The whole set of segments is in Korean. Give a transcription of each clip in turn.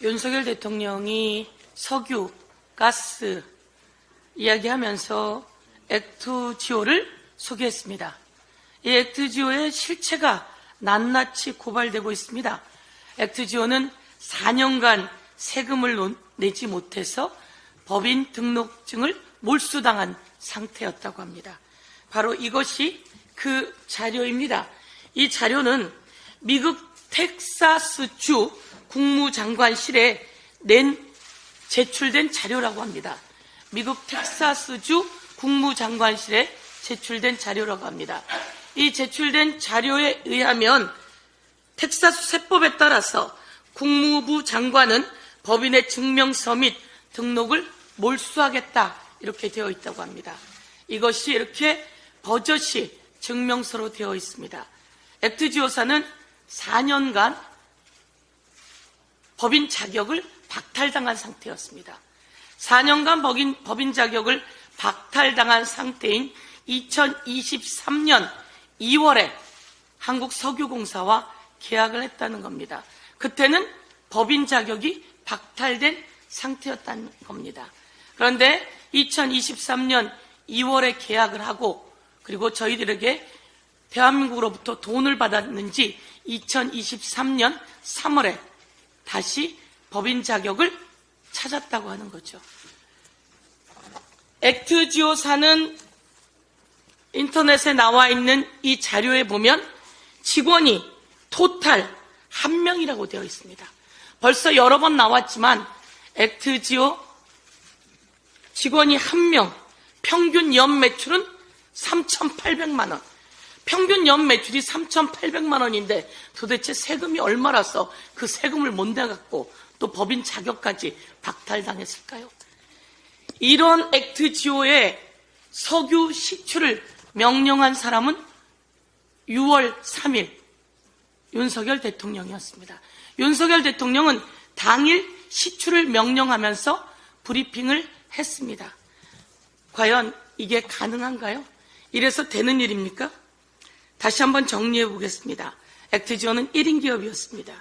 윤석열 대통령이 석유, 가스 이야기하면서 액트지오를 소개했습니다. 이 액트지오의 실체가 낱낱이 고발되고 있습니다. 액트지오는 4년간 세금을 논- 내지 못해서 법인 등록증을 몰수당한 상태였다고 합니다. 바로 이것이 그 자료입니다. 이 자료는 미국 텍사스주 국무장관실에 낸 제출된 자료라고 합니다. 미국 텍사스주 국무장관실에 제출된 자료라고 합니다. 이 제출된 자료에 의하면 텍사스 세법에 따라서 국무부 장관은 법인의 증명서 및 등록을 몰수하겠다 이렇게 되어 있다고 합니다. 이것이 이렇게 버젓이 증명서로 되어 있습니다. 액트지오사는 4년간 법인 자격을 박탈당한 상태였습니다. 4년간 법인, 법인 자격을 박탈당한 상태인 2023년 2월에 한국석유공사와 계약을 했다는 겁니다. 그때는 법인 자격이 박탈된 상태였다는 겁니다. 그런데 2023년 2월에 계약을 하고 그리고 저희들에게 대한민국으로부터 돈을 받았는지 2023년 3월에 다시 법인 자격을 찾았다고 하는 거죠. 액트지오사는 인터넷에 나와 있는 이 자료에 보면 직원이 토탈 한 명이라고 되어 있습니다. 벌써 여러 번 나왔지만 액트지오 직원이 한 명, 평균 연 매출은 3,800만 원. 평균 연 매출이 3,800만 원인데 도대체 세금이 얼마라서 그 세금을 못 내갖고 또 법인 자격까지 박탈당했을까요? 이런 액트 지오의 석유 시추를 명령한 사람은 6월 3일 윤석열 대통령이었습니다. 윤석열 대통령은 당일 시추를 명령하면서 브리핑을 했습니다. 과연 이게 가능한가요? 이래서 되는 일입니까? 다시 한번 정리해 보겠습니다. 액트지오는 1인 기업이었습니다.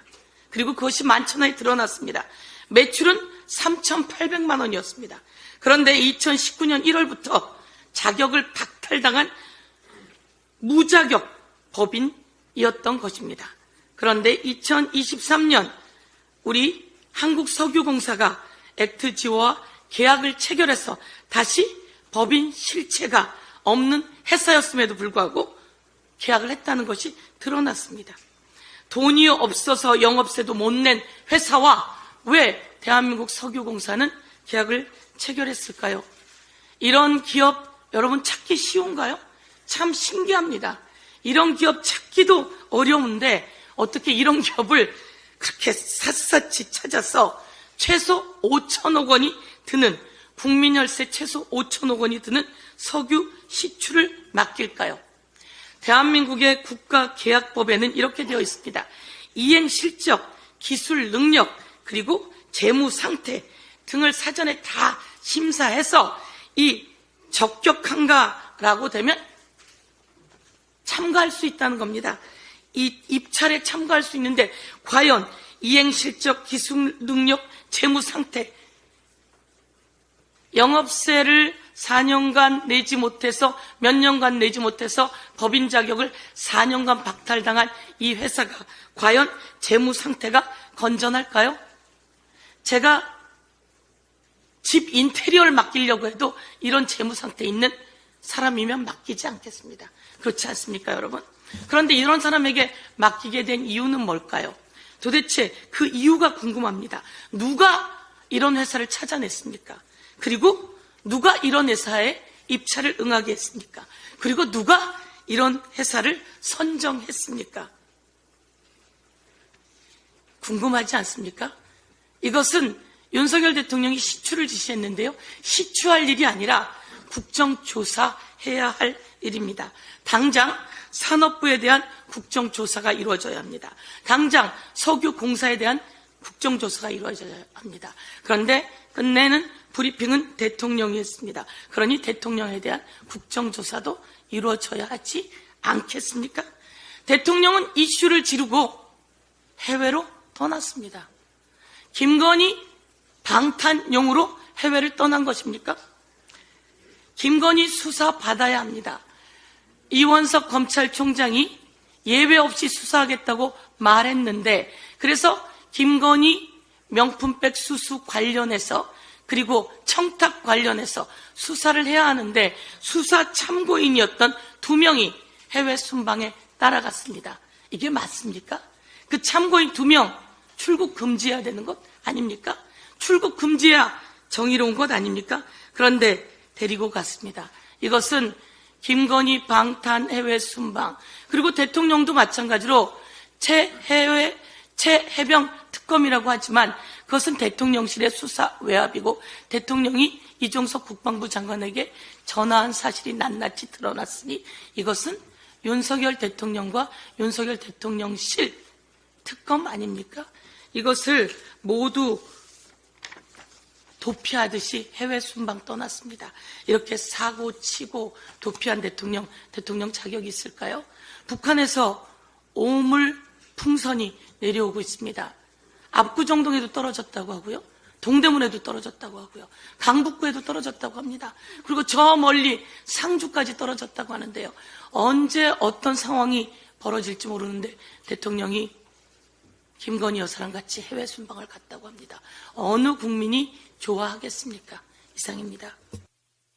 그리고 그것이 만천하에 드러났습니다. 매출은 3,800만 원이었습니다. 그런데 2019년 1월부터 자격을 박탈당한 무자격 법인이었던 것입니다. 그런데 2023년 우리 한국석유공사가 액트지오와 계약을 체결해서 다시 법인 실체가 없는 회사였음에도 불구하고 계약을 했다는 것이 드러났습니다. 돈이 없어서 영업세도 못 낸 회사와 왜 대한민국 석유공사는 계약을 체결했을까요? 이런 기업 여러분 찾기 쉬운가요? 참 신기합니다. 이런 기업 찾기도 어려운데 어떻게 이런 기업을 그렇게 샅샅이 찾아서 최소 5천억 원이 드는 국민열세 최소 5천억 원이 드는 석유 시추를 맡길까요? 대한민국의 국가계약법에는 이렇게 되어 있습니다. 이행 실적, 기술 능력, 그리고 재무 상태 등을 사전에 다 심사해서 이 적격한가라고 되면 참가할 수 있다는 겁니다. 이 입찰에 참가할 수 있는데 과연 이행 실적, 기술 능력, 재무 상태 영업세를 4년간 내지 못해서 몇 년간 내지 못해서 법인 자격을 4년간 박탈당한 이 회사가 과연 재무 상태가 건전할까요? 제가 집 인테리어를 맡기려고 해도 이런 재무 상태 있는 사람이면 맡기지 않겠습니다. 그렇지 않습니까, 여러분? 그런데 이런 사람에게 맡기게 된 이유는 뭘까요? 도대체 그 이유가 궁금합니다. 누가 이런 회사를 찾아냈습니까? 그리고 누가 이런 회사에 입찰을 응하게 했습니까? 그리고 누가 이런 회사를 선정했습니까? 궁금하지 않습니까? 이것은 윤석열 대통령이 시추를 지시했는데요. 시추할 일이 아니라 국정조사해야 할 일입니다. 당장 산업부에 대한 국정조사가 이루어져야 합니다. 당장 석유공사에 대한 국정조사가 이루어져야 합니다. 그런데 끝내는 브리핑은 대통령이 했습니다. 그러니 대통령에 대한 국정조사도 이루어져야 하지 않겠습니까? 대통령은 이슈를 지르고 해외로 떠났습니다. 김건희 방탄용으로 해외를 떠난 것입니까? 김건희 수사 받아야 합니다. 이원석 검찰총장이 예외 없이 수사하겠다고 말했는데 그래서 김건희 명품백 수수 관련해서 그리고 청탁 관련해서 수사를 해야 하는데 수사 참고인이었던 두 명이 해외 순방에 따라갔습니다. 이게 맞습니까? 그 참고인 두 명 출국 금지해야 되는 것 아닙니까? 출국 금지야 정의로운 것 아닙니까? 그런데 데리고 갔습니다. 이것은 김건희 방탄 해외 순방 그리고 대통령도 마찬가지로 최해외 최해병 특검이라고 하지만 그것은 대통령실의 수사 외압이고 대통령이 이종석 국방부 장관에게 전화한 사실이 낱낱이 드러났으니 이것은 윤석열 대통령과 윤석열 대통령실 특검 아닙니까? 이것을 모두 도피하듯이 해외 순방 떠났습니다. 이렇게 사고 치고 도피한 대통령, 대통령 자격이 있을까요? 북한에서 오물 풍선이 내려오고 있습니다. 압구정동에도 떨어졌다고 하고요. 동대문에도 떨어졌다고 하고요. 강북구에도 떨어졌다고 합니다. 그리고 저 멀리 상주까지 떨어졌다고 하는데요. 언제 어떤 상황이 벌어질지 모르는데 대통령이 김건희 여사랑 같이 해외 순방을 갔다고 합니다. 어느 국민이 좋아하겠습니까? 이상입니다.